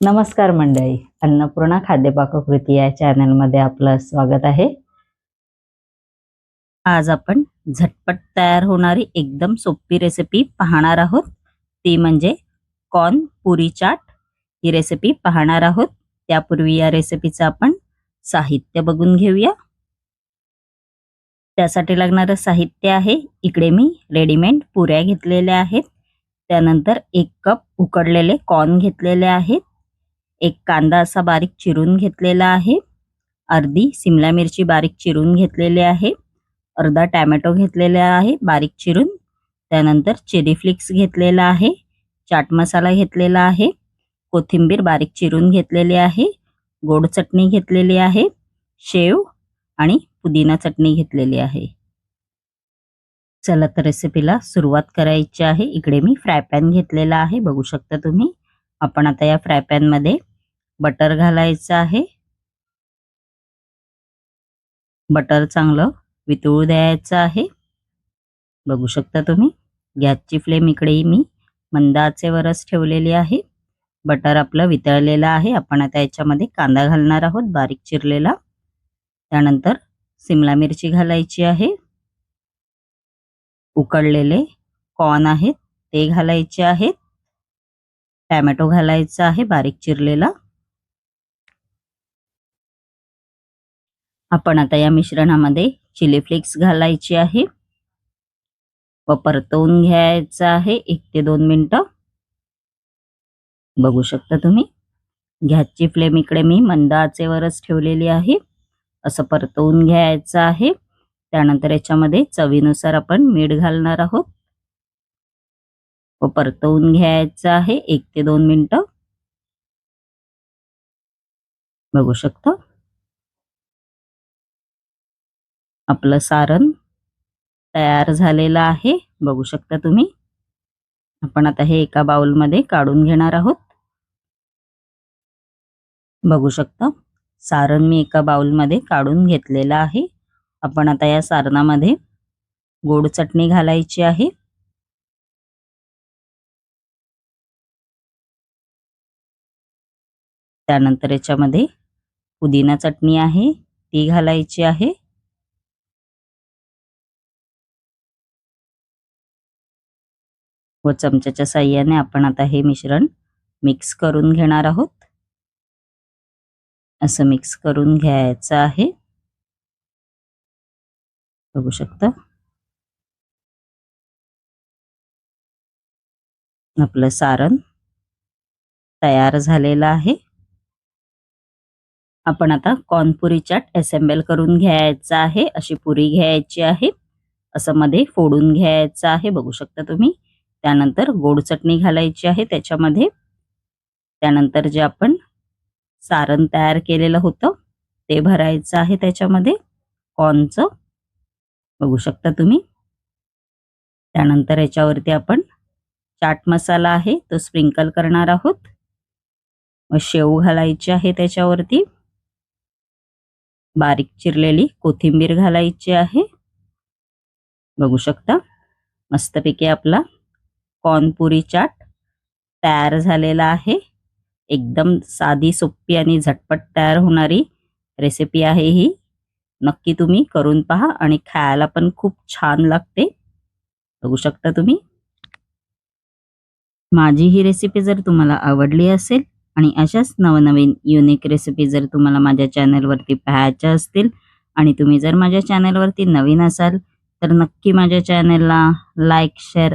नमस्कार मंडळी. अन्नपूर्णा खाद्यपाककृती या चॅनलमध्ये आपलं स्वागत आहे. आज आपण झटपट तयार होणारी एकदम सोपी रेसिपी पाहणार आहोत. ती म्हणजे कॉर्न पुरी चाट. ही रेसिपी पाहणार आहोत. त्यापूर्वी या रेसिपीचं आपण साहित्य बघून घेऊया. त्यासाठी लागणारं साहित्य आहे. इकडे मी रेडीमेड पुऱ्या घेतलेल्या आहेत. त्यानंतर एक कप उकडलेले कॉर्न घेतलेले आहेत. एक कांदा असा बारीक चिरून घेतलेला आहे. अर्धी सिमला मिरची बारीक चिरून घेतलेली आहे. अर्धा टॅमॅटो घेतलेला आहे बारीक चिरून. त्यानंतर चिली फ्लिक्स घेतलेला आहे चाट मसाला घेतलेला आहे. कोथिंबीर बारीक चिरून घेतलेली आहे गोड चटणी घेतलेली आहे शेव आणि पुदिना चटणी घेतलेली आहे. चला तर रेसिपीला सुरुवात करायची आहे. इकडे मी फ्राय पॅन घेतलेला आहे बघू शकता तुम्ही. आपण आता या फ्राय पॅनमध्ये बटर घालायचं आहे. बटर चांगलं वितळू द्यायचं आहे. बघू शकता तुम्ही गॅसची फ्लेम इकडे मी मंदाचे आचेवरच ठेवलेली आहे. बटर आपलं वितळलेलं आहे आपण आता याच्यामध्ये कांदा घालणार आहोत बारीक चिरलेला. त्यानंतर सिमला मिरची घालायची आहे. उकडलेले कॉर्न आहेत ते घालायचे आहेत. टॅमॅटो घालायचा आहे बारीक चिरलेला. आपण आता या मिश्रणामध्ये चिली फ्लेक्स घालायची आहे. व परतवून घ्यायचं आहे एक ते दोन मिनटं. बघू शकता तुम्ही. गॅसची फ्लेम इकडे मी मंद आचेवरच ठेवलेली आहे. असं परतवून घ्यायचं आहे. त्यानंतर याच्यामध्ये चवीनुसार आपण मीठ घालणार आहोत. व परतवून घ्यायचं आहे एक ते दोन मिनटं. बघू शकता. आपलं सारण तयार झालेलं आहे. बघू शकता तुम्ही. आपण आता हे एका बाउलमध्ये काढून घेणार आहोत. बघू शकता. सारण मी एका बाउलमध्ये काढून घेतलेलं आहे. आपण आता या सारणामध्ये गोड चटणी घालायची आहे. त्यानंतर याच्यामध्ये पुदिना चटणी आहे. ती घालायची आहे. व चमच्याच्या साह्याने आपण आता हे मिश्रण मिक्स करून घेणार आहोत. असं मिक्स करून घ्यायचं आहे. बघू शकता. आपलं सारण तयार झालेलं आहे. आपण आता कॉर्नपुरी चाट असेंबल करून घ्यायचं आहे. अशी पुरी घ्यायची आहे. असं मध्ये फोडून घ्यायचं आहे. बघू शकता तुम्ही. त्यानंतर गोड चटणी घालायची आहे त्याच्यामध्ये. त्यानंतर जे आपण सारण तयार केलेलं होतं ते भरायचं आहे त्याच्यामध्ये. कॉर्नचं. बघू शकता तुम्ही. त्यानंतर याच्यावरती आपण चाट मसाला आहे तो स्प्रिंकल करणार आहोत. व शेव घालायची आहे त्याच्यावरती. बारीक चिरलेली कोथिंबीर घालायची आहे. बघू शकता. मस्तपैकी आपला कॉर्नपुरी चाट तयार झालेला आहे. एकदम साधी सोपी आणि झटपट तयार होणारी रेसिपी आहे ही. नक्की तुम्ही करून पहा आणि खायला पण खूप छान लागते. बघू शकता तुम्ही. माझी ही रेसिपी जर तुम्हाला आवडली असेल आणि अशाच नवनवीन युनिक रेसिपी जर तुम्हाला माझ्या चॅनलवरती पाहायच्या असतील आणि तुम्ही जर माझ्या चॅनलवरती नवीन असाल तर नक्की माझ्या चॅनलला लाईक शेअर